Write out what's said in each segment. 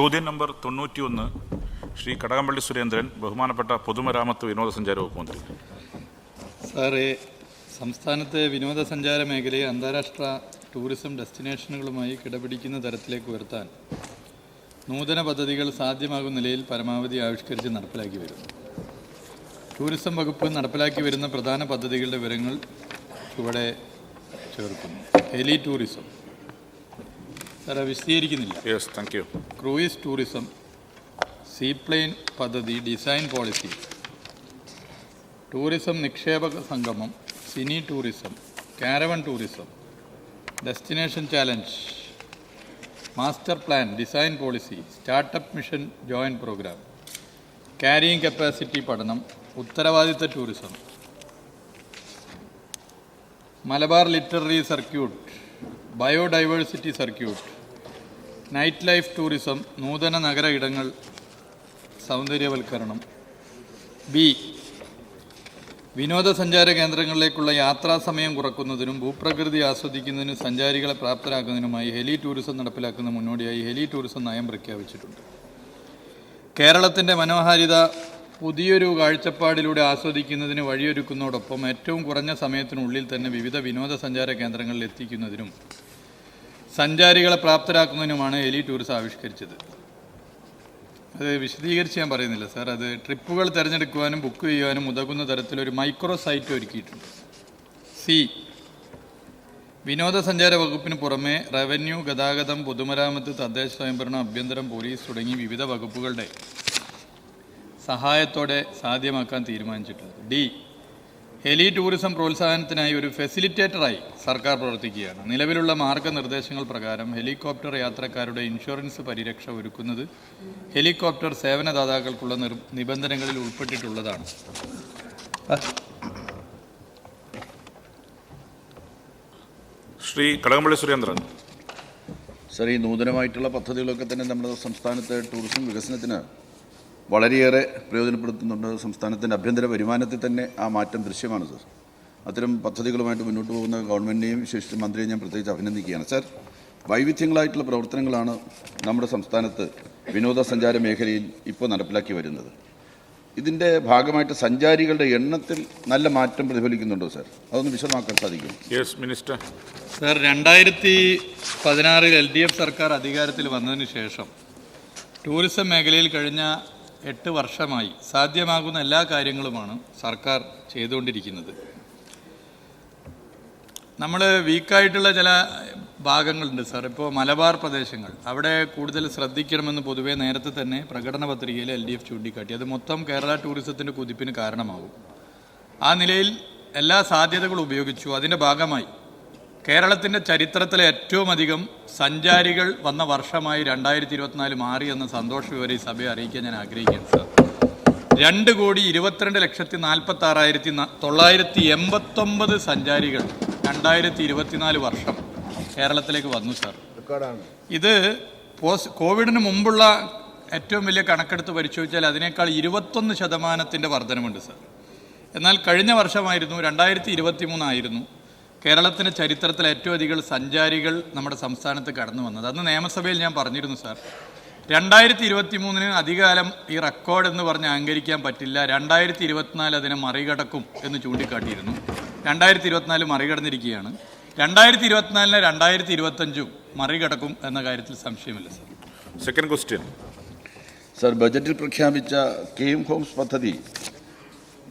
ചോദ്യം നമ്പർ തൊണ്ണൂറ്റിയൊന്ന് ശ്രീ കടകംപള്ളി സുരേന്ദ്രൻ ബഹുമാനപ്പെട്ട പൊതുമരാമത്ത് വിനോദസഞ്ചാര വകുപ്പ് മന്ത്രി. സാറേ സംസ്ഥാനത്തെ വിനോദസഞ്ചാര മേഖലയെ അന്താരാഷ്ട്ര ടൂറിസം ഡെസ്റ്റിനേഷനുകളുമായി കിടപിടിക്കുന്ന തരത്തിലേക്ക് ഉയർത്താൻ നൂതന പദ്ധതികൾ സാധ്യമാകുന്ന നിലയിൽ പരമാവധി ആവിഷ്കരിച്ച് നടപ്പിലാക്കി വരുന്നു ടൂറിസം വകുപ്പ് നടപ്പിലാക്കി വരുന്ന പ്രധാന പദ്ധതികളുടെ വിവരങ്ങൾ ഇവിടെ ചേർക്കുന്നു. Heli tourism. സാറേ വിശദീകരിക്കുന്നില്ല. Yes thank you cruise tourism seaplane പദ്ധതി ഡിസൈൻ പോളിസി. ടൂറിസം നിക്ഷേപക സംഗമം cine tourism caravan tourism destination challenge master plan design policy startup mission joint program carrying capacity പഠനം ഉത്തരവാദിത്ത tourism. Malabar literary circuit biodiversity circuit night life tourism നൂതന നഗര ഇടങ്ങൾ സൗന്ദര്യവൽക്കരണം. B വിനോദസഞ്ചാര കേന്ദ്രങ്ങളിലേക്കുള്ള യാത്രാ സമയം കുറക്കുന്നതിനും ഭൂപ്രകൃതി ആസ്വദിക്കുന്നതിനും സഞ്ചാരികളെ പ്രാപ്തരാക്കുന്നതിനുമായി ഹെലി ടൂറിസം നടപ്പിലാക്കുന്ന മുന്നോടിയായി ഹെലി ടൂറിസം നയം പ്രഖ്യാപിച്ചിട്ടുണ്ട്. കേരളത്തിന്റെ മനോഹാരിത പുതിയൊരു കാഴ്ചപ്പാടിലൂടെ ആസ്വദിക്കുന്നതിന് വഴിയൊരുക്കുന്നതോടൊപ്പം ഏറ്റവും കുറഞ്ഞ സമയത്തിനുള്ളിൽ തന്നെ വിവിധ വിനോദസഞ്ചാര കേന്ദ്രങ്ങളിൽ എത്തിക്കുന്നതിനും സഞ്ചാരികളെ പ്രാപ്തരാക്കുന്നതിനുമാണ് എലി ടൂറിസം ആവിഷ്കരിച്ചത്. അത് വിശദീകരിച്ച് ഞാൻ പറയുന്നില്ല സാർ. അത് ട്രിപ്പുകൾ തിരഞ്ഞെടുക്കുവാനും ബുക്ക് ചെയ്യുവാനും ഉതകുന്ന തരത്തിലൊരു മൈക്രോ സൈറ്റ് ഒരുക്കിയിട്ടുണ്ട്. സി. വിനോദസഞ്ചാര വകുപ്പിന് പുറമെ റവന്യൂ ഗതാഗതം പൊതുമരാമത്ത് തദ്ദേശ സ്വയംഭരണം ആഭ്യന്തരം പോലീസ് തുടങ്ങി വിവിധ വകുപ്പുകളുടെ സഹായത്തോടെ സാധ്യമാക്കാൻ തീരുമാനിച്ചിട്ടുണ്ട്. ഡി. ഹെലി ടൂറിസം പ്രോത്സാഹനത്തിനായി ഒരു ഫെസിലിറ്റേറ്ററായി സർക്കാർ പ്രവർത്തിക്കുകയാണ്. നിലവിലുള്ള മാർഗനിർദ്ദേശങ്ങൾ പ്രകാരം ഹെലികോപ്റ്റർ യാത്രക്കാരുടെ ഇൻഷുറൻസ് പരിരക്ഷ ഒരുക്കുന്നത് ഹെലികോപ്റ്റർ സേവനദാതാക്കൾക്കുള്ള നിർ നിബന്ധനകളിൽ ഉൾപ്പെട്ടിട്ടുള്ളതാണ്. ശ്രീ കടകംപള്ളി സുരേന്ദ്രൻ. സർ ഈ നൂതനമായിട്ടുള്ള പദ്ധതികളൊക്കെ തന്നെ നമ്മുടെ സംസ്ഥാനത്തെ ടൂറിസം വികസനത്തിന് വളരെയേറെ പ്രയോജനപ്പെടുത്തുന്നുണ്ട്. സംസ്ഥാനത്തിന്റെ ആഭ്യന്തര വരുമാനത്തിൽ തന്നെ ആ മാറ്റം ദൃശ്യമാണ് സർ. അത്തരം പദ്ധതികളുമായിട്ട് മുന്നോട്ട് പോകുന്ന ഗവൺമെന്റിനെയും വിശേഷിച്ച് മന്ത്രിയെ ഞാൻ പ്രത്യേകിച്ച് അഭിനന്ദിക്കുകയാണ്. സർ വൈവിധ്യങ്ങളായിട്ടുള്ള പ്രവർത്തനങ്ങളാണ് നമ്മുടെ സംസ്ഥാനത്ത് വിനോദസഞ്ചാര മേഖലയിൽ ഇപ്പോൾ നടപ്പിലാക്കി വരുന്നത്. ഇതിന്റെ ഭാഗമായിട്ട് സഞ്ചാരികളുടെ എണ്ണത്തിൽ നല്ല മാറ്റം പ്രതിഫലിക്കുന്നുണ്ടോ സാർ? അതൊന്ന് വിശദമാക്കാൻ സാധിക്കും യെസ് മിനിസ്റ്റർ സർ രണ്ടായിരത്തി പതിനാറിൽ എൽ ഡി എഫ് സർക്കാർ അധികാരത്തിൽ വന്നതിന് ശേഷം ടൂറിസം മേഖലയിൽ കഴിഞ്ഞ എട്ട് വർഷമായി സാധ്യമാകുന്ന എല്ലാ കാര്യങ്ങളുമാണ് സർക്കാർ ചെയ്തുകൊണ്ടിരിക്കുന്നത്. നമ്മൾ വീക്കായിട്ടുള്ള ചില ഭാഗങ്ങളുണ്ട് സാർ. ഇപ്പോൾ മലബാർ പ്രദേശങ്ങൾ അവിടെ കൂടുതൽ ശ്രദ്ധിക്കണമെന്ന് പൊതുവേ നേരത്തെ തന്നെ പ്രകടന പത്രികയിൽ എൽ ഡി എഫ് ചൂണ്ടിക്കാട്ടി. അത് മൊത്തം കേരള ടൂറിസത്തിന്റെ കുതിപ്പിന് കാരണമാകും ആ നിലയിൽ എല്ലാ സാധ്യതകളും ഉപയോഗിച്ചു. അതിന്റെ ഭാഗമായി കേരളത്തിന്റെ ചരിത്രത്തിലെ ഏറ്റവും അധികം സഞ്ചാരികൾ വന്ന വർഷമായി രണ്ടായിരത്തി ഇരുപത്തിനാല് മാറി എന്ന സന്തോഷ വിവരം ഈ സഭയെ അറിയിക്കാൻ ഞാൻ ആഗ്രഹിക്കുന്നു സർ. രണ്ട് കോടി ഇരുപത്തിരണ്ട് ലക്ഷത്തി നാൽപ്പത്തി ആറായിരത്തി തൊള്ളായിരത്തി എൺപത്തൊമ്പത് സഞ്ചാരികൾ രണ്ടായിരത്തി ഇരുപത്തിനാല് വർഷം കേരളത്തിലേക്ക് വന്നു സാർ. ഇത് പോസ്റ്റ് കോവിഡിന് മുമ്പുള്ള ഏറ്റവും വലിയ കണക്കെടുത്ത് പരിശോധിച്ചാൽ അതിനേക്കാൾ ഇരുപത്തൊന്ന് ശതമാനത്തിന്റെ വർധനമുണ്ട് സർ. എന്നാൽ കഴിഞ്ഞ വർഷമായിരുന്നു രണ്ടായിരത്തി ഇരുപത്തി മൂന്നായിരുന്നു കേരളത്തിന്റെ ചരിത്രത്തിൽ ഏറ്റവും അധികം സഞ്ചാരികൾ നമ്മുടെ സംസ്ഥാനത്ത് കടന്നു വന്നത്. അന്ന് നിയമസഭയിൽ ഞാൻ പറഞ്ഞിരുന്നു സാർ. രണ്ടായിരത്തി ഇരുപത്തി മൂന്നിന് അധികാലം ഈ റെക്കോർഡ് എന്ന് പറഞ്ഞ് അഹങ്കരിക്കാൻ പറ്റില്ല. രണ്ടായിരത്തി ഇരുപത്തിനാല് അതിനെ മറികടക്കും എന്ന് ചൂണ്ടിക്കാട്ടിയിരുന്നു. രണ്ടായിരത്തി ഇരുപത്തിനാല് മറികടന്നിരിക്കുകയാണ്. രണ്ടായിരത്തി ഇരുപത്തിനാലിന് രണ്ടായിരത്തി ഇരുപത്തഞ്ചും മറികടക്കും എന്ന കാര്യത്തിൽ സംശയമില്ല സാർ. സെക്കൻഡ് ക്വസ്റ്റ്യൻ സർ ബജറ്റിൽ പ്രഖ്യാപിച്ച കെയിം ഹോംസ് പദ്ധതി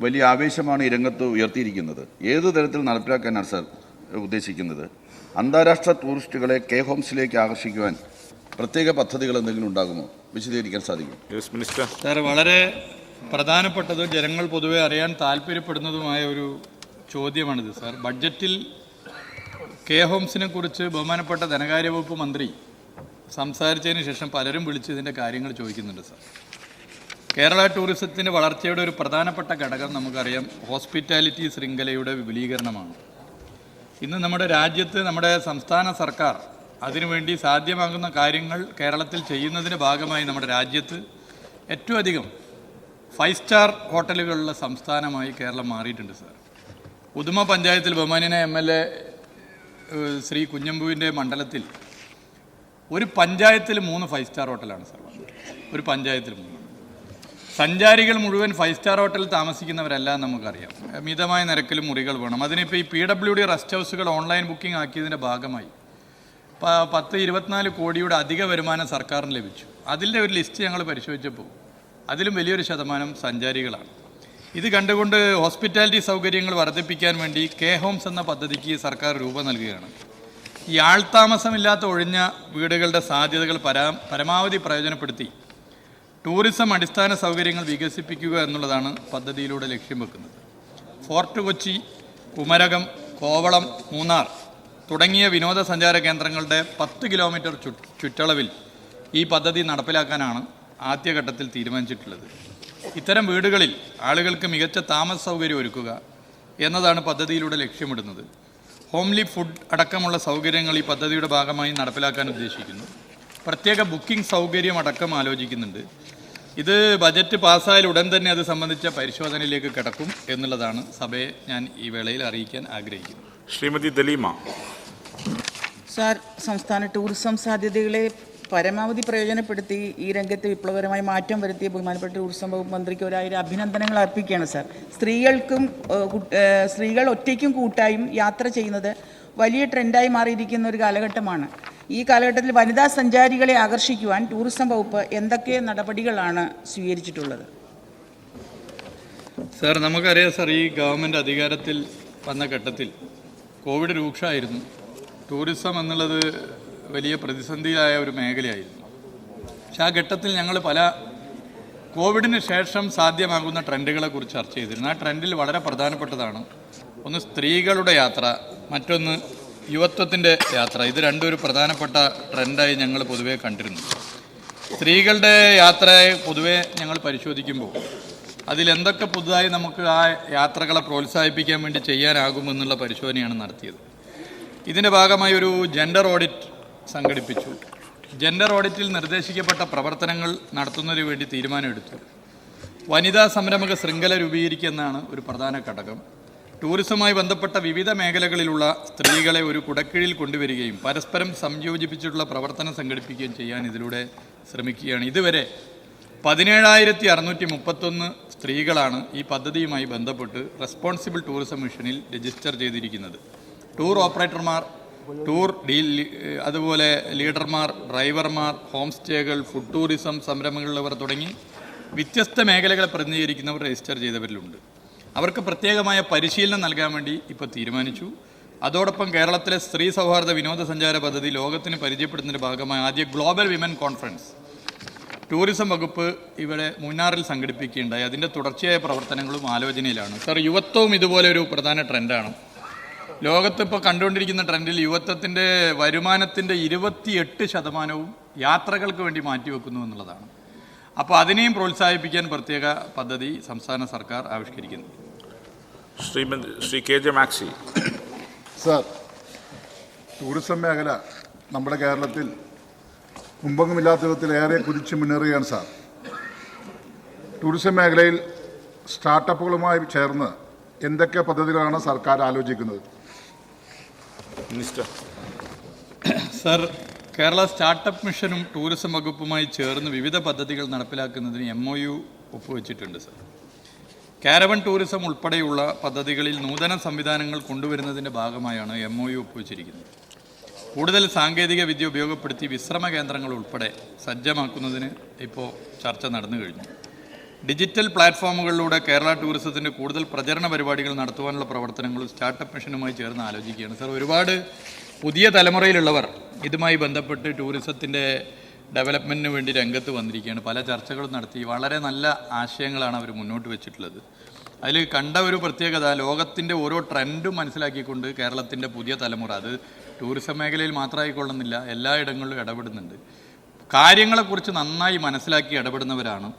വലിയ ആവേശമാണ് ഈ രംഗത്ത് ഉയർത്തിയിരിക്കുന്നത്. ഏത് തരത്തിൽ നടപ്പിലാക്കാനാണ് സർ ഉദ്ദേശിക്കുന്നത്? അന്താരാഷ്ട്ര ടൂറിസ്റ്റുകളെ കെ ഹോംസിലേക്ക് ആകർഷിക്കുവാൻ പ്രത്യേക പദ്ധതികൾ എന്തെങ്കിലും ഉണ്ടാകുമോ? വിശദീകരിക്കാൻ സാധിക്കും. യെസ് മിനിസ്റ്റർ സാർ വളരെ പ്രധാനപ്പെട്ടതും ജനങ്ങൾ പൊതുവെ അറിയാൻ താല്പര്യപ്പെടുന്നതുമായ ഒരു ചോദ്യമാണിത് സാർ. ബഡ്ജറ്റിൽ കെ ഹോംസിനെ കുറിച്ച് ബഹുമാനപ്പെട്ട ധനകാര്യ വകുപ്പ് മന്ത്രി സംസാരിച്ചതിന് ശേഷം പലരും വിളിച്ച് ഇതിന്റെ കാര്യങ്ങൾ ചോദിക്കുന്നുണ്ട് സാർ. കേരള ടൂറിസത്തിന്റെ വളർച്ചയുടെ ഒരു പ്രധാനപ്പെട്ട ഘടകം നമുക്കറിയാം ഹോസ്പിറ്റാലിറ്റി ശൃംഖലയുടെ വിപുലീകരണമാണ്. ഇന്ന് നമ്മുടെ രാജ്യത്ത് നമ്മുടെ സംസ്ഥാന സർക്കാർ അതിനുവേണ്ടി സാധ്യമാകുന്ന കാര്യങ്ങൾ കേരളത്തിൽ ചെയ്യുന്നതിന്റെ ഭാഗമായി നമ്മുടെ രാജ്യത്ത് ഏറ്റവും അധികം ഫൈവ് സ്റ്റാർ ഹോട്ടലുകളുള്ള സംസ്ഥാനമായി കേരളം മാറിയിട്ടുണ്ട് സാർ. ഉദുമ പഞ്ചായത്തിൽ ബഹുമാന്യന എം എൽ എ ശ്രീ കുഞ്ഞമ്പുവിന്റെ മണ്ഡലത്തിൽ ഒരു പഞ്ചായത്തിൽ മൂന്ന് ഫൈവ് സ്റ്റാർ ഹോട്ടലാണ് സാർ ഒരു പഞ്ചായത്തിൽ മൂന്ന്. സഞ്ചാരികൾ മുഴുവൻ ഫൈവ് സ്റ്റാർ ഹോട്ടലിൽ താമസിക്കുന്നവരല്ല നമുക്കറിയാം. മിതമായ നിരക്കിൽ മുറികൾ വേണം. അതിനിപ്പോൾ ഈ പി ഡബ്ല്യു ഡി റെസ്റ്റ് ഹൗസുകൾ ഓൺലൈൻ ബുക്കിംഗ് ആക്കിയതിന്റെ ഭാഗമായി. പത്ത് ഇരുപത്തിനാല് കോടിയുടെ അധിക വരുമാനം സർക്കാരിന് ലഭിച്ചു. അതിന്റെ ഒരു ലിസ്റ്റ് ഞങ്ങൾ പരിശോധിച്ചപ്പോൾ അതിലും വലിയൊരു ശതമാനം സഞ്ചാരികളാണ്. ഇത് കണ്ടുകൊണ്ട് ഹോസ്പിറ്റാലിറ്റി സൗകര്യങ്ങൾ വർദ്ധിപ്പിക്കാൻ വേണ്ടി കെ ഹോംസ് എന്ന പദ്ധതിക്ക് സർക്കാർ രൂപം നൽകുകയാണ്. ഈ ആൾതാമസമില്ലാത്ത ഒഴിഞ്ഞ വീടുകളുടെ സാധ്യതകൾ പരാ പരമാവധി പ്രയോജനപ്പെടുത്തി ടൂറിസം അടിസ്ഥാന സൗകര്യങ്ങൾ വികസിപ്പിക്കുക എന്നുള്ളതാണ് പദ്ധതിയിലൂടെ ലക്ഷ്യം വെക്കുന്നത്. ഫോർട്ട് കൊച്ചി കുമരകം കോവളം മൂന്നാർ തുടങ്ങിയ വിനോദസഞ്ചാര കേന്ദ്രങ്ങളുടെ പത്ത് കിലോമീറ്റർ ചുറ്റളവിൽ ഈ പദ്ധതി നടപ്പിലാക്കാനാണ് ആദ്യഘട്ടത്തിൽ തീരുമാനിച്ചിട്ടുള്ളത്. ഇത്തരം വീടുകളിൽ ആളുകൾക്ക് മികച്ച താമസ സൗകര്യം ഒരുക്കുക എന്നതാണ് പദ്ധതിയിലൂടെ ലക്ഷ്യമിടുന്നത്. ഹോംലി ഫുഡ് അടക്കമുള്ള സൗകര്യങ്ങൾ ഈ പദ്ധതിയുടെ ഭാഗമായി നടപ്പിലാക്കാൻ ഉദ്ദേശിക്കുന്നു. പ്രത്യേക ബുക്കിംഗ് സൗകര്യം അടക്കം ആലോചിക്കുന്നുണ്ട്. ഇത് ബജറ്റ് പാസ്സായാൽ ഉടൻ തന്നെ അത് സംബന്ധിച്ച പരിശോധനയിലേക്ക് കിടക്കും എന്നുള്ളതാണ് സഭയെ ഞാൻ ഈ വേളയിൽ അറിയിക്കാൻ ആഗ്രഹിക്കുന്നത്. ശ്രീമതി ദലീമ. സാർ സംസ്ഥാന ടൂറിസം സാധ്യതകളെ പരമാവധി പ്രയോജനപ്പെടുത്തി ഈ രംഗത്ത് വിപ്ലവകരമായി മാറ്റം വരുത്തിയ ബഹുമാനപ്പെട്ട ടൂറിസം വകുപ്പ് മന്ത്രിക്ക് ഒരായിരം അഭിനന്ദനങ്ങൾ അർപ്പിക്കുകയാണ് സാർ. സ്ത്രീകൾക്കും സ്ത്രീകൾ ഒറ്റയ്ക്കും കൂട്ടായും യാത്ര ചെയ്യുന്നത് വലിയ ട്രെൻഡായി മാറിയിരിക്കുന്ന ഒരു കാലഘട്ടമാണ്. ഈ കാലഘട്ടത്തിൽ വനിതാ സഞ്ചാരികളെ ആകർഷിക്കുവാൻ ടൂറിസം വകുപ്പ് എന്തൊക്കെ നടപടികളാണ് സ്വീകരിച്ചിട്ടുള്ളത്? സാർ നമുക്കറിയാം സാർ ഈ ഗവൺമെന്റ് അധികാരത്തിൽ വന്ന ഘട്ടത്തിൽ കോവിഡ് രൂക്ഷമായിരുന്നു. ടൂറിസം എന്നുള്ളത് വലിയ പ്രതിസന്ധിയായ ഒരു മേഖലയായിരുന്നു. പക്ഷെ ആ ഘട്ടത്തിൽ ഞങ്ങൾ പല കോവിഡിന് ശേഷം സാധ്യമാകുന്ന ട്രെൻഡുകളെ കുറിച്ച് ചർച്ച ചെയ്തിരുന്നു. ആ ട്രെൻഡിൽ വളരെ പ്രധാനപ്പെട്ടതാണ്. ഒന്ന് സ്ത്രീകളുടെ യാത്ര മറ്റൊന്ന് യുവത്വത്തിന്റെ യാത്ര. ഇത് രണ്ടും ഒരു പ്രധാനപ്പെട്ട ട്രെൻഡായി ഞങ്ങൾ പൊതുവേ കണ്ടിരുന്നു. സ്ത്രീകളുടെ യാത്രയെ പൊതുവെ ഞങ്ങൾ പരിശോധിക്കുമ്പോൾ അതിലെന്തൊക്കെ പുതുതായി നമുക്ക് ആ യാത്രകളെ പ്രോത്സാഹിപ്പിക്കാൻ വേണ്ടി ചെയ്യാനാകുമെന്നുള്ള പരിശോധനയാണ് നടത്തിയത്. ഇതിന്റെ ഭാഗമായി ഒരു ജെൻഡർ ഓഡിറ്റ് സംഘടിപ്പിച്ചു. ജെൻഡർ ഓഡിറ്റിൽ നിർദ്ദേശിക്കപ്പെട്ട പ്രവർത്തനങ്ങൾ നടത്തുന്നതിന് വേണ്ടി തീരുമാനമെടുത്തു. വനിതാ സംരംഭക ശൃംഖല രൂപീകരിക്കുന്നതാണ് ഒരു പ്രധാന ഘടകം. ടൂറിസവുമായി ബന്ധപ്പെട്ട വിവിധ മേഖലകളിലുള്ള സ്ത്രീകളെ ഒരു കുടക്കീഴിൽ കൊണ്ടുവരികയും പരസ്പരം സംയോജിപ്പിച്ചിട്ടുള്ള പ്രവർത്തനം സംഘടിപ്പിക്കുകയും ചെയ്യാൻ ഇതിലൂടെ ശ്രമിക്കുകയാണ്. ഇതുവരെ പതിനേഴായിരത്തി അറുന്നൂറ്റി മുപ്പത്തൊന്ന് സ്ത്രീകളാണ് ഈ പദ്ധതിയുമായി ബന്ധപ്പെട്ട് റെസ്പോൺസിബിൾ ടൂറിസം മിഷനിൽ രജിസ്റ്റർ ചെയ്തിരിക്കുന്നത്. ടൂർ ഓപ്പറേറ്റർമാർ ടൂർ ഡീൽ അതുപോലെ ലീഡർമാർ ഡ്രൈവർമാർ ഹോം സ്റ്റേകൾ ഫുഡ് ടൂറിസം സംരംഭങ്ങളുള്ളവർ തുടങ്ങി വ്യത്യസ്ത മേഖലകളെ പ്രതിനിധീകരിക്കുന്നവർ രജിസ്റ്റർ ചെയ്തവരിലുണ്ട്. അവർക്ക് പ്രത്യേകമായ പരിശീലനം നൽകാൻ വേണ്ടി ഇപ്പോൾ തീരുമാനിച്ചു. അതോടൊപ്പം കേരളത്തിലെ സ്ത്രീ സൗഹാർദ്ദ വിനോദസഞ്ചാര പദ്ധതി ലോകത്തിന് പരിചയപ്പെടുന്നതിന്റെ ഭാഗമായ ആദ്യ ഗ്ലോബൽ വിമൻ കോൺഫറൻസ് ടൂറിസം വകുപ്പ് ഇവിടെ മൂന്നാറിൽ സംഘടിപ്പിക്കുകയുണ്ടായി. അതിന്റെ തുടർച്ചയായ പ്രവർത്തനങ്ങളും ആലോചനയിലാണ്. സർ യുവത്വവും ഇതുപോലെ ഒരു പ്രധാന ട്രെൻഡാണ് ലോകത്ത് ഇപ്പോൾ കണ്ടുകൊണ്ടിരിക്കുന്ന ട്രെൻഡിൽ യുവത്വത്തിന്റെ വരുമാനത്തിന്റെ ഇരുപത്തിയെട്ട് ശതമാനവും യാത്രകൾക്ക് വേണ്ടി മാറ്റിവെക്കുന്നു എന്നുള്ളതാണ്. അപ്പോൾ അതിനെയും പ്രോത്സാഹിപ്പിക്കാൻ പ്രത്യേക പദ്ധതി സംസ്ഥാന സർക്കാർ ആവിഷ്കരിക്കുന്നു. Shrimati Shri K J Maxy. Sir tourism മേഖല നമ്മുടെ കേരളത്തിൽ മുമ്പങ്ങുമില്ലാത്ത വിധത്തിൽ ഏറെ കുതിച്ചു മുന്നേറുകയാണ് സാർ. ടൂറിസം മേഖലയിൽ സ്റ്റാർട്ടപ്പുകളുമായി ചേർന്ന് എന്തൊക്കെ പദ്ധതികളാണ് സർക്കാർ ആലോചിക്കുന്നത്? മിനിസ്റ്റർ. സർ കേരള സ്റ്റാർട്ടപ്പ് മിഷനും ടൂറിസം വകുപ്പുമായി ചേർന്ന് വിവിധ പദ്ധതികൾ നടപ്പിലാക്കുന്നതിന് എം ഒ യു ഒപ്പുവെച്ചിട്ടുണ്ട് സർ. കാരവൻ ടൂറിസം ഉൾപ്പെടെയുള്ള പദ്ധതികളിൽ നൂതന സംവിധാനങ്ങൾ കൊണ്ടുവരുന്നതിന്റെ ഭാഗമായാണ് എം ഒ യു ഒപ്പുവെച്ചിരിക്കുന്നത്. കൂടുതൽ സാങ്കേതിക വിദ്യ ഉപയോഗപ്പെടുത്തി വിശ്രമ കേന്ദ്രങ്ങൾ ഉൾപ്പെടെ സജ്ജമാക്കുന്നതിന് ഇപ്പോൾ ചർച്ച നടന്നു കഴിഞ്ഞു. ഡിജിറ്റൽ പ്ലാറ്റ്ഫോമുകളിലൂടെ കേരള ടൂറിസത്തിന്റെ കൂടുതൽ പ്രചരണ പരിപാടികൾ നടത്തുവാനുള്ള പ്രവർത്തനങ്ങളും സ്റ്റാർട്ടപ്പ് മിഷനുമായി ചേർന്ന് ആലോചിക്കുകയാണ്. സർ ഒരുപാട് പുതിയ തലമുറയിലുള്ളവർ ഇതുമായി ബന്ധപ്പെട്ട് ടൂറിസത്തിന്റെ ഡെവലപ്മെന്റിന് വേണ്ടി രംഗത്ത് വന്നിരിക്കുകയാണ്. പല ചർച്ചകളും നടത്തി. വളരെ നല്ല ആശയങ്ങളാണ് അവർ മുന്നോട്ട് വെച്ചിട്ടുള്ളത്. അതിൽ കണ്ട ഒരു പ്രത്യേകത ലോകത്തിന്റെ ഓരോ ട്രെൻഡും മനസ്സിലാക്കിക്കൊണ്ട് കേരളത്തിന്റെ പുതിയ തലമുറ അത് ടൂറിസം മേഖലയിൽ മാത്രമായിക്കൊള്ളുന്നില്ല എല്ലായിടങ്ങളിലും ഇടപെടുന്നുണ്ട്. കാര്യങ്ങളെക്കുറിച്ച് നന്നായി മനസ്സിലാക്കി ഇടപെടുന്നവരാണ്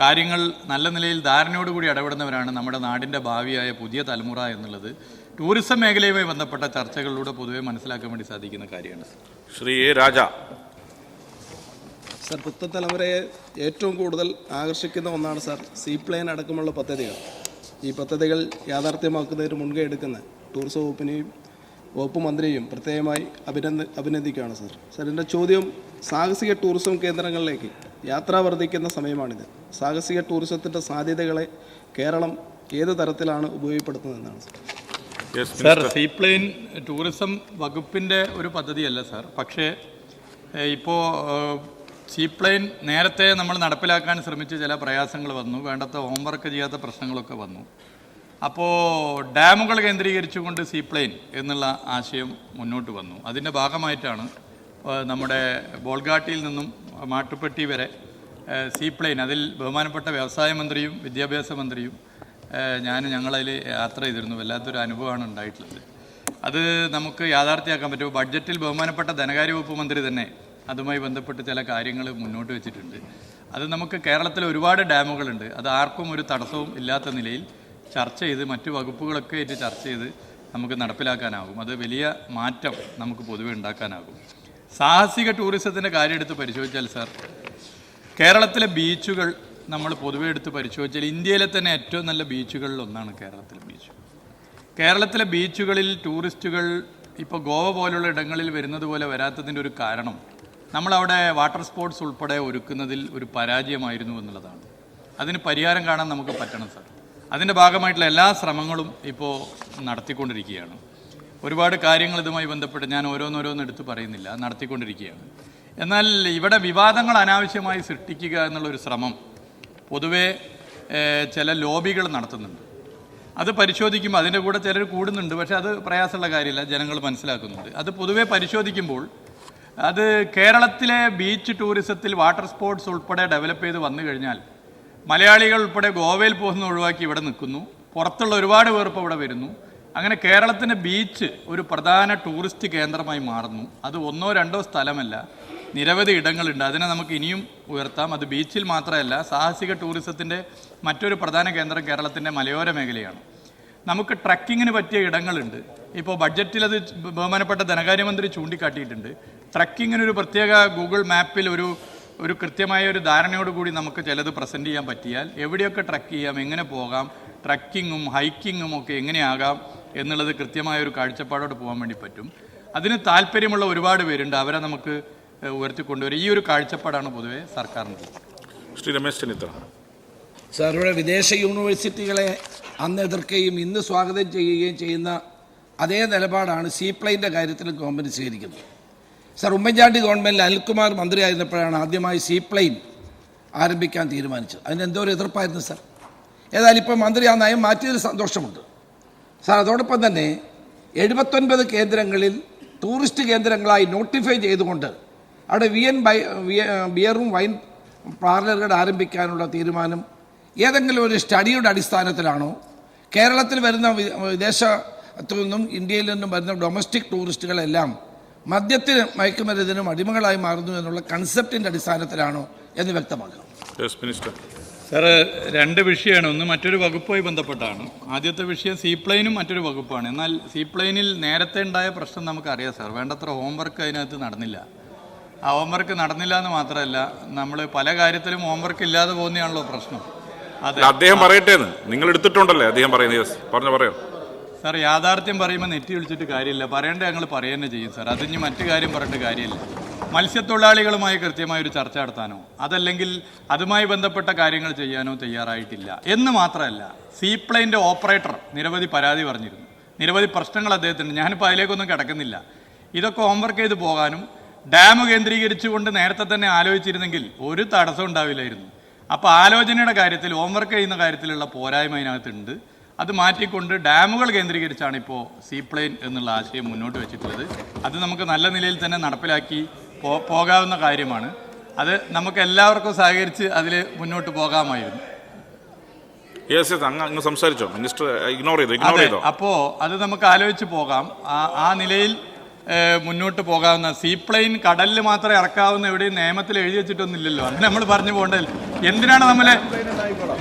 കാര്യങ്ങൾ നല്ല നിലയിൽ ധാരണയോടുകൂടി ഇടപെടുന്നവരാണ് നമ്മുടെ നാടിന്റെ ഭാവിയായ പുതിയ തലമുറ എന്നുള്ളത്. ടൂറിസം മേഖലയുമായി ബന്ധപ്പെട്ട ചർച്ചകളിലൂടെ പൊതുവെ മനസ്സിലാക്കാൻ വേണ്ടി സാധിക്കുന്ന കാര്യമാണ് ശ്രീ രാജ. സർ പുത്ത തലമുറയെ ഏറ്റവും കൂടുതൽ ആകർഷിക്കുന്ന ഒന്നാണ് സർ സീ പ്ലെയിൻ അടക്കമുള്ള പദ്ധതികൾ. ഈ പദ്ധതികൾ യാഥാർത്ഥ്യമാക്കുന്നതിന് മുൻകൈ എടുക്കുന്ന ടൂറിസം വകുപ്പിനെയും വകുപ്പ് മന്ത്രിയെയും പ്രത്യേകമായി അഭിനന്ദ അഭിനന്ദിക്കുകയാണ് സർ. സർ എന്റെ ചോദ്യം സാഹസിക ടൂറിസം കേന്ദ്രങ്ങളിലേക്ക് യാത്ര വർദ്ധിക്കുന്ന സമയമാണിത്. സാഹസിക ടൂറിസത്തിന്റെ സാധ്യതകളെ കേരളം ഏത് തരത്തിലാണ് ഉപയോഗപ്പെടുത്തുന്നതെന്നാണ് sir. Yes sir seaplane tourism വകുപ്പിന്റെ ഒരു പദ്ധതിയല്ല സാർ പക്ഷേ ഇപ്പോൾ സീപ്ലെയിൻ നേരത്തെ നമ്മൾ നടപ്പിലാക്കാൻ ശ്രമിച്ച ചില പ്രയാസങ്ങൾ വന്നു. വേണ്ടത്ര ഹോംവർക്ക് ചെയ്യാത്ത പ്രശ്നങ്ങളൊക്കെ വന്നു. അപ്പോൾ ഡാമുകൾ കേന്ദ്രീകരിച്ചുകൊണ്ട് സീപ്ലെയിൻ എന്നുള്ള ആശയം മുന്നോട്ട് വന്നു. അതിന്റെ ഭാഗമായിട്ടാണ് നമ്മുടെ ബോൾഗാട്ടിയിൽ നിന്നും മാട്ടുപ്പെട്ടി വരെ സീപ്ലെയിൻ അതിൽ ബഹുമാനപ്പെട്ട വ്യവസായ മന്ത്രിയും വിദ്യാഭ്യാസ മന്ത്രിയും ഞാൻ ഞങ്ങളതിൽ യാത്ര ചെയ്തിരുന്നു. വല്ലാത്തൊരു അനുഭവമാണ് ഉണ്ടായിട്ടുള്ളത്. അത് നമുക്ക് യാഥാർത്ഥ്യമാക്കാൻ പറ്റും. ബഡ്ജറ്റിൽ ബഹുമാനപ്പെട്ട ധനകാര്യ വകുപ്പ് മന്ത്രി തന്നെ അതുമായി ബന്ധപ്പെട്ട് ചില കാര്യങ്ങൾ മുന്നോട്ട് വെച്ചിട്ടുണ്ട്. അത് നമുക്ക് കേരളത്തിൽ ഒരുപാട് ഡാമുകളുണ്ട്. അത് ആർക്കും ഒരു തടസ്സവും ഇല്ലാത്ത നിലയിൽ ചർച്ച ചെയ്ത് മറ്റു വകുപ്പുകളൊക്കെ ആയിട്ട് ചർച്ച ചെയ്ത് നമുക്ക് നടപ്പിലാക്കാനാകും. അത് വലിയ മാറ്റം നമുക്ക് പൊതുവെ ഉണ്ടാക്കാനാകും. സാഹസിക ടൂറിസത്തിന്റെ കാര്യം എടുത്ത് പരിശോധിച്ചാൽ സാർ കേരളത്തിലെ ബീച്ചുകൾ നമ്മൾ പൊതുവെ എടുത്ത് പരിശോധിച്ചാൽ ഇന്ത്യയിലെ തന്നെ ഏറ്റവും നല്ല ബീച്ചുകളിൽ ഒന്നാണ് കേരളത്തിലെ ബീച്ച് കേരളത്തിലെ ബീച്ചുകളിൽ ടൂറിസ്റ്റുകൾ ഇപ്പോൾ ഗോവ പോലുള്ള ഇടങ്ങളിൽ വരുന്നത് പോലെ വരാത്തതിന്റെ ഒരു കാരണം നമ്മളവിടെ വാട്ടർ സ്പോർട്സ് ഉൾപ്പെടെ ഒരുക്കുന്നതിൽ ഒരു പരാജയമായിരുന്നു എന്നുള്ളതാണ്. അതിന് പരിഹാരം കാണാൻ നമുക്ക് പറ്റണം സാർ അതിന്റെ ഭാഗമായിട്ടുള്ള എല്ലാ ശ്രമങ്ങളും ഇപ്പോൾ നടത്തിക്കൊണ്ടിരിക്കുകയാണ്. ഒരുപാട് കാര്യങ്ങൾ ഇതുമായി ബന്ധപ്പെട്ട് ഞാൻ ഓരോന്നോരോന്ന് എടുത്ത് പറയുന്നില്ല. നടത്തിക്കൊണ്ടിരിക്കുകയാണ്. എന്നാൽ ഇവിടെ വിവാദങ്ങൾ അനാവശ്യമായി സൃഷ്ടിക്കുക എന്നുള്ളൊരു ശ്രമം പൊതുവേ ചില ലോബികൾ നടത്തുന്നുണ്ട്. അത് പരിശോധിക്കുമ്പോൾ അതിന്റെ കൂടെ ചിലർ കൂടുന്നുണ്ട് പക്ഷേ അത് പ്രയാസമുള്ള കാര്യമില്ല ജനങ്ങൾ മനസ്സിലാക്കുന്നുണ്ട്. അത് പൊതുവേ പരിശോധിക്കുമ്പോൾ അത് കേരളത്തിലെ ബീച്ച് ടൂറിസത്തിൽ വാട്ടർ സ്പോർട്സ് ഉൾപ്പെടെ ഡെവലപ്പ് ചെയ്ത് വന്നു കഴിഞ്ഞാൽ മലയാളികൾ ഉൾപ്പെടെ ഗോവയിൽ പോകുന്ന ഒഴിവാക്കി ഇവിടെ നിൽക്കുന്നു. പുറത്തുള്ള ഒരുപാട് പേർ ഇപ്പോൾ ഇവിടെ വരുന്നു. അങ്ങനെ കേരളത്തിന്റെ ബീച്ച് ഒരു പ്രധാന ടൂറിസ്റ്റ് കേന്ദ്രമായി മാറുന്നു. അത് ഒന്നോ രണ്ടോ സ്ഥലമല്ല. നിരവധി ഇടങ്ങളുണ്ട്. അതിനെ നമുക്ക് ഇനിയും ഉയർത്താം. അത് ബീച്ചിൽ മാത്രമല്ല സാഹസിക ടൂറിസത്തിന്റെ മറ്റൊരു പ്രധാന കേന്ദ്രം കേരളത്തിന്റെ മലയോര മേഖലയാണ്. നമുക്ക് ട്രക്കിങ്ങിന് പറ്റിയ ഇടങ്ങളുണ്ട്. ഇപ്പോൾ ബഡ്ജറ്റിൽ അത് ബഹുമാനപ്പെട്ട ധനകാര്യമന്ത്രി ചൂണ്ടിക്കാട്ടിയിട്ടുണ്ട്. ട്രക്കിങ്ങിനൊരു പ്രത്യേക ഗൂഗിൾ മാപ്പിൽ ഒരു ഒരു കൃത്യമായ ഒരു ധാരണയോട് കൂടി നമുക്ക് ചിലത് പ്രസന്റ് ചെയ്യാൻ പറ്റിയാൽ എവിടെയൊക്കെ ട്രക്ക് ചെയ്യാം എങ്ങനെ പോകാം ട്രക്കിങ്ങും ഹൈക്കിങ്ങും ഒക്കെ എങ്ങനെയാകാം എന്നുള്ളത് കൃത്യമായ ഒരു കാഴ്ചപ്പാടോട് പോകാൻ വേണ്ടി പറ്റും. അതിന് താല്പര്യമുള്ള ഒരുപാട് പേരുണ്ട്. അവരെ നമുക്ക് ഉയർത്തിക്കൊണ്ടുവരും ഈ ഒരു കാഴ്ചപ്പാടാണ് പൊതുവെ സർക്കാരിന്റെ ശ്രീ രമേശ് ചെന്നിത്തല. സാർ ഇവിടെ വിദേശ യൂണിവേഴ്സിറ്റികളെ അന്ന് എതിർക്കുകയും ഇന്ന് സ്വാഗതം ചെയ്യുകയും ചെയ്യുന്ന അതേ നിലപാടാണ് സീപ്ലെയിന്റെ കാര്യത്തിൽ ഗവൺമെന്റ് സ്വീകരിക്കുന്നത്. സാർ ഉമ്മൻചാണ്ടി ഗവൺമെന്റിൽ അനിൽകുമാർ മന്ത്രിയായിരുന്നപ്പോഴാണ് ആദ്യമായി സീപ്ലെയിൻ ആരംഭിക്കാൻ തീരുമാനിച്ചത്. അതിന് എന്തോ ഒരു എതിർപ്പായിരുന്നു സാർ. ഏതായാലും ഇപ്പോൾ മന്ത്രി ആ നയം മാറ്റിയതിൽ സന്തോഷമുണ്ട്. സാർ അതോടൊപ്പം തന്നെ എഴുപത്തൊൻപത് കേന്ദ്രങ്ങളിൽ ടൂറിസ്റ്റ് കേന്ദ്രങ്ങളായി നോട്ടിഫൈ ചെയ്തുകൊണ്ട് അവിടെ വി എൻ ബൈ ബിയറും വൈൻ പാർലറുകൾ ആരംഭിക്കാനുള്ള തീരുമാനം ഏതെങ്കിലും ഒരു സ്റ്റഡിയുടെ അടിസ്ഥാനത്തിലാണോ? കേരളത്തിൽ വരുന്ന വിദേശത്തു നിന്നും ഇന്ത്യയിൽ നിന്നും വരുന്ന ഡൊമസ്റ്റിക് ടൂറിസ്റ്റുകളെല്ലാം മദ്യത്തിന് മയക്കുമരുന്നിനും അടിമകളായി മാറുന്നു എന്നുള്ള കൺസെപ്റ്റിന്റെ അടിസ്ഥാനത്തിലാണോ എന്ന് വ്യക്തമാക്കണം. സാറ് രണ്ട് വിഷയമാണ്. ഒന്ന് മറ്റൊരു വകുപ്പുമായി ബന്ധപ്പെട്ടാണ്. ആദ്യത്തെ വിഷയം സീപ്ലെയിനും മറ്റൊരു വകുപ്പാണ്. എന്നാൽ സീപ്ലെയിനിൽ നേരത്തെ ഉണ്ടായ പ്രശ്നം നമുക്കറിയാം സാർ. വേണ്ടത്ര ഹോംവർക്ക് അതിനകത്ത് നടന്നില്ല. ആ ഹോംവർക്ക് നടന്നില്ല എന്ന് മാത്രമല്ല നമ്മൾ പല കാര്യത്തിലും ഹോംവർക്ക് ഇല്ലാതെ പോകുന്നതാണല്ലോ പ്രശ്നം. അതെ. അദ്ദേഹം പറയട്ടെ നിങ്ങൾ എടുത്തിട്ടുണ്ടല്ലേ അദ്ദേഹം പറയുന്നത് പറഞ്ഞു പറയാം? സാർ യാഥാർത്ഥ്യം പറയുമ്പോൾ നെറ്റി വിളിച്ചിട്ട് കാര്യമില്ല. പറയേണ്ട ഞങ്ങൾ പറയുക തന്നെ ചെയ്യും സാർ. അതിന് മറ്റു കാര്യം പറഞ്ഞിട്ട് കാര്യമില്ല. മത്സ്യത്തൊഴിലാളികളുമായി കൃത്യമായ ഒരു ചർച്ച നടത്താനോ അതല്ലെങ്കിൽ അതുമായി ബന്ധപ്പെട്ട കാര്യങ്ങൾ ചെയ്യാനോ തയ്യാറായിട്ടില്ല. എന്ന് മാത്രമല്ല സീപ്ലെയിന്റെ ഓപ്പറേറ്റർ നിരവധി പരാതി പറഞ്ഞിരുന്നു. നിരവധി പ്രശ്നങ്ങൾ അദ്ദേഹത്തിന് ഞാനിപ്പോൾ അതിലേക്കൊന്നും കിടക്കുന്നില്ല. ഇതൊക്കെ ഹോംവർക്ക് ചെയ്ത് പോകാനും ഡാം കേന്ദ്രീകരിച്ചുകൊണ്ട് നേരത്തെ തന്നെ ആലോചിച്ചിരുന്നെങ്കിൽ ഒരു തടസ്സം ഉണ്ടാവില്ലായിരുന്നു. അപ്പോൾ ആലോചനയുടെ കാര്യത്തിൽ ഹോംവർക്ക് ചെയ്യുന്ന കാര്യത്തിലുള്ള പോരായ്മ അതിനകത്തുണ്ട്. അത് മാറ്റിക്കൊണ്ട് ഡാമുകൾ കേന്ദ്രീകരിച്ചാണ് ഇപ്പോൾ സീപ്ലെയിൻ എന്നുള്ള ആശയം മുന്നോട്ട് വെച്ചിട്ടുള്ളത്. അത് നമുക്ക് നല്ല നിലയിൽ തന്നെ നടപ്പിലാക്കി പോകാവുന്ന കാര്യമാണ്. അത് നമുക്ക് എല്ലാവർക്കും സഹകരിച്ച് അതിൽ മുന്നോട്ട് പോകാമായിരുന്നു. യെസ് യെസ് അങ്ങ് അങ്ങ് സംസാരിച്ചോ. മിനിസ്റ്റർ ഇഗ്നോർ ചെയ്തു ഇഗ്നോർ ചെയ്തു? അപ്പോൾ അത് നമുക്ക് ആലോചിച്ച് പോകാം. ആ നിലയിൽ മുന്നോട്ട് പോകാവുന്ന സീപ്ലെയിൻ കടലിൽ മാത്രമേ ഇറക്കാവുന്ന എവിടെയും നിയമത്തിൽ എഴുതി വെച്ചിട്ടൊന്നുമില്ലല്ലോ. അത് നമ്മൾ പറഞ്ഞു പോകണ്ടല്ലോ എന്തിനാണ് നമ്മളെ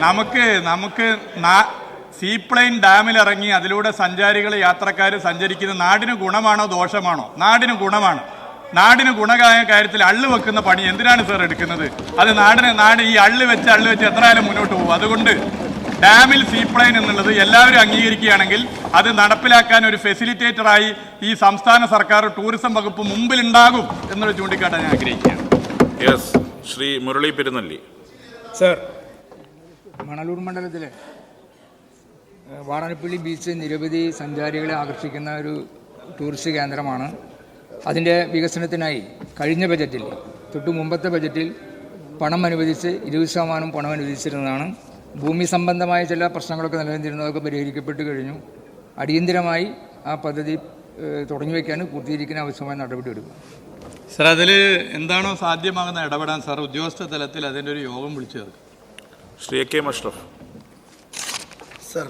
നമുക്ക് നമുക്ക് സീ സീപ്ലെയിൻ ഡാമിൽ ഇറങ്ങി അതിലൂടെ സഞ്ചാരികൾ യാത്രക്കാർ സഞ്ചരിക്കുന്ന നാടിന് ഗുണമാണോ ദോഷമാണോ? നാടിന് ഗുണമാണ്. നാടിന് ഗുണകായ കാര്യത്തിൽ അള്ളു വെക്കുന്ന പണി എന്തിനാണ് സാർ എടുക്കുന്നത്? അത് നാടിനെ നാട് ഈ അള്ളു വെച്ച് അള്ളു വെച്ച് എത്രയാലും മുന്നോട്ട് പോകും. അതുകൊണ്ട് ഡാമിൽ സീപ്ലൈൻ എന്നുള്ളത് എല്ലാവരും അംഗീകരിക്കുകയാണെങ്കിൽ അത് നടപ്പിലാക്കാൻ ഒരു ഫെസിലിറ്റേറ്ററായി ഈ സംസ്ഥാന സർക്കാർ ടൂറിസം വകുപ്പ് മുമ്പിലുണ്ടാകും എന്നൊരു ചൂണ്ടിക്കാട്ടാൻ ഞാൻ ആഗ്രഹിക്കുകയാണ്. യെസ് ശ്രീ മുരളി പെരുന്നല്ലി. സർ മണലൂർ മണ്ഡലത്തിലെ വാടനപ്പള്ളി വാടാനപ്പള്ളി ബീച്ച് നിരവധി സഞ്ചാരികളെ ആകർഷിക്കുന്ന ഒരു ടൂറിസ്റ്റ് കേന്ദ്രമാണ് അതിന്റെ വികസനത്തിനായി കഴിഞ്ഞ ബജറ്റിൽ തൊട്ടു മുമ്പത്തെ ബജറ്റിൽ പണം അനുവദിച്ച് ഇരുപത് ശതമാനം പണം അനുവദിച്ചിരുന്നതാണ്. ഭൂമി സംബന്ധമായ ചില പ്രശ്നങ്ങളൊക്കെ നിലനിന്നിരുന്നതൊക്കെ പരിഹരിക്കപ്പെട്ട് കഴിഞ്ഞു. അടിയന്തിരമായി ആ പദ്ധതി തുടങ്ങി വയ്ക്കാൻ പൂർത്തീകരിക്കാൻ ആവശ്യമായ നടപടി എടുക്കും. സാർ അതിൽ എന്താണോ സാധ്യമാകുന്ന ഇടപെടാൻ സാർ ഉദ്യോഗസ്ഥ തലത്തിൽ അതിന്റെ ഒരു യോഗം വിളിച്ചു ചേർക്കും. Shri A K Mashraf sir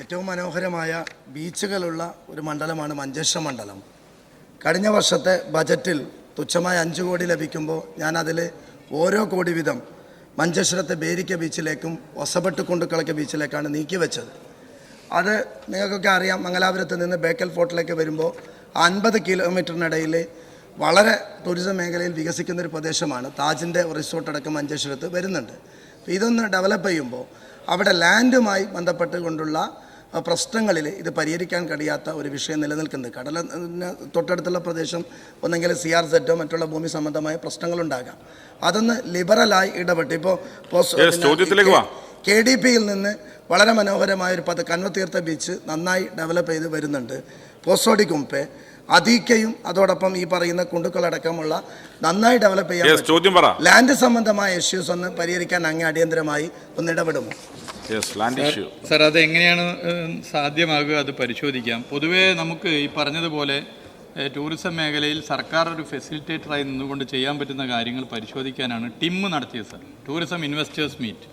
ഏറ്റവും മനോഹരമായ ബീച്ചുകളുള്ള ഒരു മണ്ഡലമാണ് മഞ്ചേശ്വരം മണ്ഡലം. കഴിഞ്ഞ വർഷത്തെ ബജറ്റിൽ തുച്ഛമായ അഞ്ച് കോടി ലഭിക്കുമ്പോൾ ഞാനതിൽ ഓരോ കോടി വീതം മഞ്ചേശ്വരത്തെ ബേരിക്ക ബീച്ചിലേക്കും ഒസബട്ട് കുണ്ടുക്കളക്ക ബീച്ചിലേക്കാണ് നീക്കി വെച്ചത്. അത് നിങ്ങൾക്കൊക്കെ അറിയാം മംഗലാപുരത്ത് നിന്ന് ബേക്കൽ ഫോർട്ടിലേക്ക് വരുമ്പോൾ അൻപത് കിലോമീറ്ററിനിടയിൽ വളരെ ടൂറിസം മേഖലയിൽ വികസിക്കുന്ന ഒരു പ്രദേശമാണ്. താജിന്റെ റിസോർട്ട് അടക്കം മഞ്ചേശ്വരത്ത് വരുന്നുണ്ട്. ഇതൊന്ന് ഡെവലപ്പ് ചെയ്യുമ്പോൾ അവിടെ ലാൻഡുമായി ബന്ധപ്പെട്ടുകൊണ്ടുള്ള അഹ്, പ്രശ്നങ്ങളിൽ ഇത് പരിഹരിക്കാൻ കഴിയാത്ത ഒരു വിഷയം നിലനിൽക്കുന്നത് കടല തൊട്ടടുത്തുള്ള പ്രദേശം ഒന്നെങ്കിൽ സി ആർ സെറ്റോ മറ്റുള്ള ഭൂമി സംബന്ധമായ പ്രശ്നങ്ങളുണ്ടാകാം. അതൊന്ന് ലിബറലായി ഇടപെട്ട് ഇപ്പോൾ. കെ ഡി പിയിൽ നിന്ന് വളരെ മനോഹരമായ ഒരു പദ്ധതി കന്വതീർത്ഥ ബീച്ച് നന്നായി ഡെവലപ്പ് ചെയ്ത് വരുന്നുണ്ട്. പോസോഡി അതീക്കയും അതോടൊപ്പം ഈ പറയുന്ന കുണ്ടുക്കളടക്കമുള്ള നന്നായി ഡെവലപ്പ് ചെയ്യാൻ ലാൻഡ് സംബന്ധമായ ഇഷ്യൂസ് ഒന്ന് പരിഹരിക്കാൻ അങ്ങ് അടിയന്തരമായി ഒന്ന് ഇടപെടുമോ? സാർ അത് എങ്ങനെയാണ് സാധ്യമാകുക അത് പരിശോധിക്കാം. പൊതുവേ നമുക്ക് ഈ പറഞ്ഞതുപോലെ ടൂറിസം മേഖലയിൽ സർക്കാർ ഒരു ഫെസിലിറ്റേറ്ററായി നിന്നുകൊണ്ട് ചെയ്യാൻ പറ്റുന്ന കാര്യങ്ങൾ പരിശോധിക്കാനാണ് ടിം നടത്തിയത് സാർ ടൂറിസം ഇൻവെസ്റ്റേഴ്സ് മീറ്റ്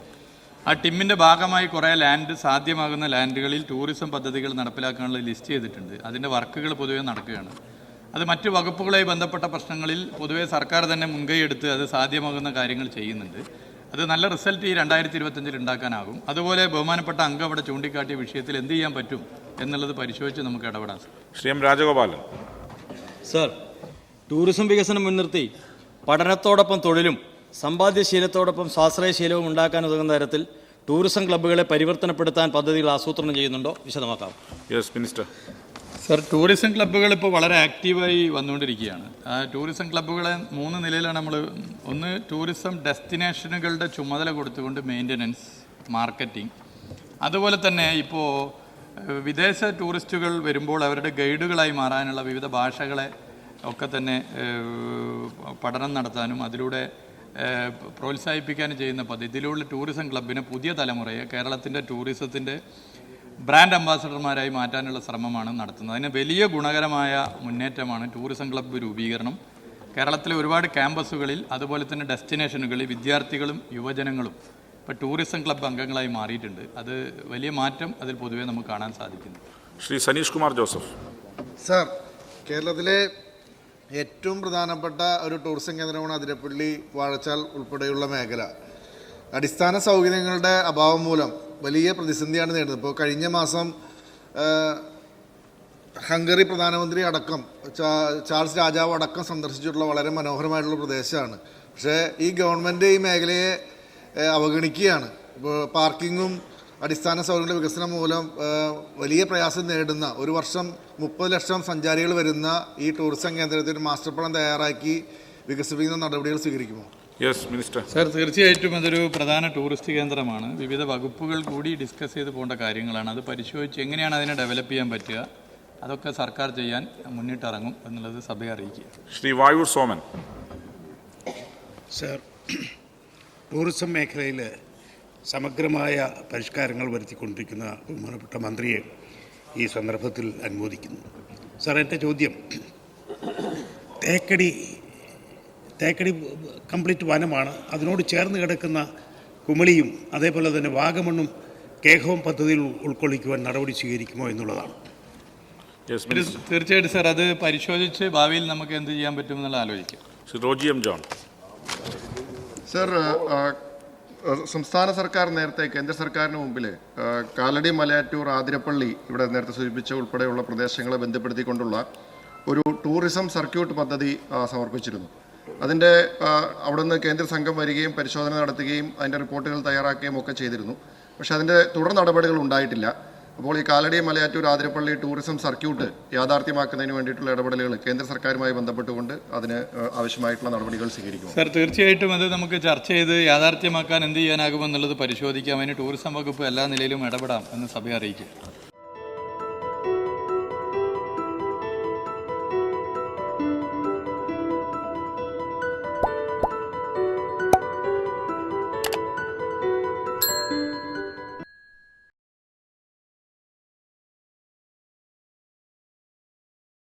ആ ടിമ്മിന്റെ ഭാഗമായി കുറേ ലാൻഡ് സാധ്യമാകുന്ന ലാൻഡുകളിൽ ടൂറിസം പദ്ധതികൾ നടപ്പിലാക്കാനുള്ള ലിസ്റ്റ് ചെയ്തിട്ടുണ്ട്. അതിന്റെ വർക്കുകൾ പൊതുവേ നടക്കുകയാണ്. അത് മറ്റ് വകുപ്പുകളുമായി ബന്ധപ്പെട്ട പ്രശ്നങ്ങളിൽ പൊതുവേ സർക്കാർ തന്നെ മുൻകൈ എടുത്ത് അത് സാധ്യമാകുന്ന കാര്യങ്ങൾ ചെയ്യുന്നുണ്ട്. അത് നല്ല റിസൾട്ട് ഈ രണ്ടായിരത്തി ഇരുപത്തഞ്ചിൽ ഉണ്ടാക്കാനാകും. അതുപോലെ ബഹുമാനപ്പെട്ട അംഗം അവിടെ ചൂണ്ടിക്കാട്ടിയ വിഷയത്തിൽ എന്ത് ചെയ്യാൻ പറ്റും എന്നുള്ളത് പരിശോധിച്ച് നമുക്ക് ഇടപെടാം Shri M Rajagopalan. Sir tourism വികസനം മുൻനിർത്തി പഠനത്തോടൊപ്പം തൊഴിലും സമ്പാദ്യശീലത്തോടൊപ്പം സ്വാശ്രയശീലവും ഉണ്ടാക്കാൻ ഉതകുന്ന തരത്തിൽ ടൂറിസം ക്ലബ്ബുകളെ പരിവർത്തനപ്പെടുത്താൻ പദ്ധതികൾ ആസൂത്രണം ചെയ്യുന്നുണ്ടോ? വിശദമാക്കാം. Yes minister. സർ ടൂറിസം ക്ലബ്ബുകൾ ഇപ്പോൾ വളരെ ആക്റ്റീവായി വന്നുകൊണ്ടിരിക്കുകയാണ്. ആ ടൂറിസം ക്ലബ്ബുകളെ മൂന്ന് നിലയിലാണ് നമ്മൾ ഒന്ന് ടൂറിസം ഡെസ്റ്റിനേഷനുകളുടെ ചുമതല കൊടുത്തുകൊണ്ട് മെയിന്റനൻസ് മാർക്കറ്റിംഗ് അതുപോലെ തന്നെ ഇപ്പോൾ വിദേശ ടൂറിസ്റ്റുകൾ വരുമ്പോൾ അവരുടെ ഗൈഡുകളായി മാറാനുള്ള വിവിധ ഭാഷകളെ ഒക്കെ തന്നെ പഠനം നടത്താനും അതിലൂടെ പ്രോത്സാഹിപ്പിക്കാനും ചെയ്യുന്ന പദ്ധതി. ഇതിലുള്ള ടൂറിസം ക്ലബിന് പുതിയ തലമുറയെ കേരളത്തിന്റെ ടൂറിസത്തിന്റെ ബ്രാൻഡ് അംബാസഡർമാരായി മാറ്റാനുള്ള ശ്രമമാണ് നടത്തുന്നത്. അതിന് വലിയ ഗുണകരമായ മുന്നേറ്റമാണ് ടൂറിസം ക്ലബ്ബ് രൂപീകരണം. കേരളത്തിലെ ഒരുപാട് ക്യാമ്പസുകളിൽ അതുപോലെ തന്നെ ഡെസ്റ്റിനേഷനുകളിൽ വിദ്യാർത്ഥികളും യുവജനങ്ങളും ഇപ്പോൾ ടൂറിസം ക്ലബ്ബ് അംഗങ്ങളായി മാറിയിട്ടുണ്ട്. അത് വലിയ മാറ്റം അതിൽ പൊതുവേ നമുക്ക് കാണാൻ സാധിക്കുന്നു. ശ്രീ സനീഷ് കുമാർ ജോസഫ്. സാർ കേരളത്തിലെ ഏറ്റവും പ്രധാനപ്പെട്ട ഒരു ടൂറിസം കേന്ദ്രമാണ് അതിരപ്പള്ളി വാഴച്ചാൽ ഉൾപ്പെടെയുള്ള മേഖല. അടിസ്ഥാന സൗകര്യങ്ങളുടെ അഭാവം മൂലം വലിയ പ്രതിസന്ധിയാണ് നേരിടുന്നത്. ഇപ്പോൾ കഴിഞ്ഞ മാസം ഹംഗറി പ്രധാനമന്ത്രി അടക്കം ചാൾസ് രാജാവ് അടക്കം സന്ദർശിച്ചിട്ടുള്ള വളരെ മനോഹരമായിട്ടുള്ള പ്രദേശമാണ്. പക്ഷേ ഈ ഗവൺമെന്റ് ഈ മേഖലയെ അവഗണിക്കുകയാണ്. ഇപ്പോൾ പാർക്കിങ്ങും അടിസ്ഥാന സൗകര്യങ്ങളുടെ വികസനം മൂലം വലിയ പ്രയാസം നേരിടുന്ന ഒരു വർഷം മുപ്പത് ലക്ഷം സഞ്ചാരികൾ വരുന്ന ഈ ടൂറിസം കേന്ദ്രത്തിന് മാസ്റ്റർ പ്ലാൻ തയ്യാറാക്കി വികസിപ്പിക്കുന്ന നടപടികൾ സ്വീകരിക്കുമോ? യെസ് മിനിസ്റ്റർ സർ തീർച്ചയായിട്ടും അതൊരു പ്രധാന ടൂറിസ്റ്റ് കേന്ദ്രമാണ്. വിവിധ വകുപ്പുകൾ കൂടി ഡിസ്കസ് ചെയ്ത് പോകേണ്ട കാര്യങ്ങളാണ്. അത് പരിശോധിച്ച് എങ്ങനെയാണ് അതിനെ ഡെവലപ്പ് ചെയ്യാൻ പറ്റുക അതൊക്കെ സർക്കാർ ചെയ്യാൻ മുന്നിട്ടിറങ്ങും എന്നുള്ളത് സഭയെ അറിയിക്കുക. ശ്രീ വായൂർ സോമൻ. സർ ടൂറിസം മേഖലയിൽ സമഗ്രമായ പരിഷ്കാരങ്ങൾ വരുത്തിക്കൊണ്ടിരിക്കുന്ന ബഹുമാനപ്പെട്ട മന്ത്രിയെ ഈ സന്ദർഭത്തിൽ അനുമോദിക്കുന്നു. സാർ എന്റെ ചോദ്യം തേക്കടി തേക്കടി കംപ്ലീറ്റ് വനമാണ്. അതിനോട് ചേർന്ന് കിടക്കുന്ന കുമളിയും അതേപോലെ തന്നെ വാഗമണ്ണും കേഹവും പദ്ധതിയിൽ ഉൾക്കൊള്ളിക്കുവാൻ നടപടി സ്വീകരിക്കുമോ എന്നുള്ളതാണ്. തീർച്ചയായിട്ടും സാർ അത് പരിശോധിച്ച് ഭാവിയിൽ നമുക്ക് എന്ത് ചെയ്യാൻ പറ്റുമെന്നുള്ള ആലോചിക്കാം. Shri Roji M John. Sir സംസ്ഥാന സർക്കാർ നേരത്തെ കേന്ദ്ര സർക്കാരിന് മുമ്പിൽ കാലടി മലയാറ്റൂർ ആതിരപ്പള്ളി ഇവിടെ നേരത്തെ സൂചിപ്പിച്ച ഉൾപ്പെടെയുള്ള പ്രദേശങ്ങളെ ബന്ധപ്പെടുത്തിക്കൊണ്ടുള്ള ഒരു ടൂറിസം സർക്യൂട്ട് പദ്ധതി സമർപ്പിച്ചിരുന്നു. അതിന്റെ അവിടുന്ന് കേന്ദ്ര സംഘം വരികയും പരിശോധന നടത്തുകയും അതിന്റെ റിപ്പോർട്ടുകൾ തയ്യാറാക്കുകയും ഒക്കെ ചെയ്തിരുന്നു. പക്ഷേ അതിന്റെ തുടർ നടപടികൾ ഉണ്ടായിട്ടില്ല. അപ്പോൾ ഈ കാലടി മലയാറ്റൂർ ആതിരപ്പള്ളി ടൂറിസം സർക്യൂട്ട് യാഥാർത്ഥ്യമാക്കുന്നതിന് വേണ്ടിയിട്ടുള്ള ഇടപെടലുകൾ കേന്ദ്ര സർക്കാരുമായി ബന്ധപ്പെട്ടുകൊണ്ട് അതിന് ആവശ്യമായിട്ടുള്ള നടപടികൾ സ്വീകരിക്കും സർ തീർച്ചയായിട്ടും അത് നമുക്ക് ചർച്ച ചെയ്ത് യാഥാർത്ഥ്യമാക്കാൻ എന്ത് ചെയ്യാനാകുമെന്നുള്ളത് പരിശോധിക്കാം. അതിന് ടൂറിസം വകുപ്പ് എല്ലാ നിലയിലും ഇടപെടാം എന്ന് സഭയെ അറിയിക്കും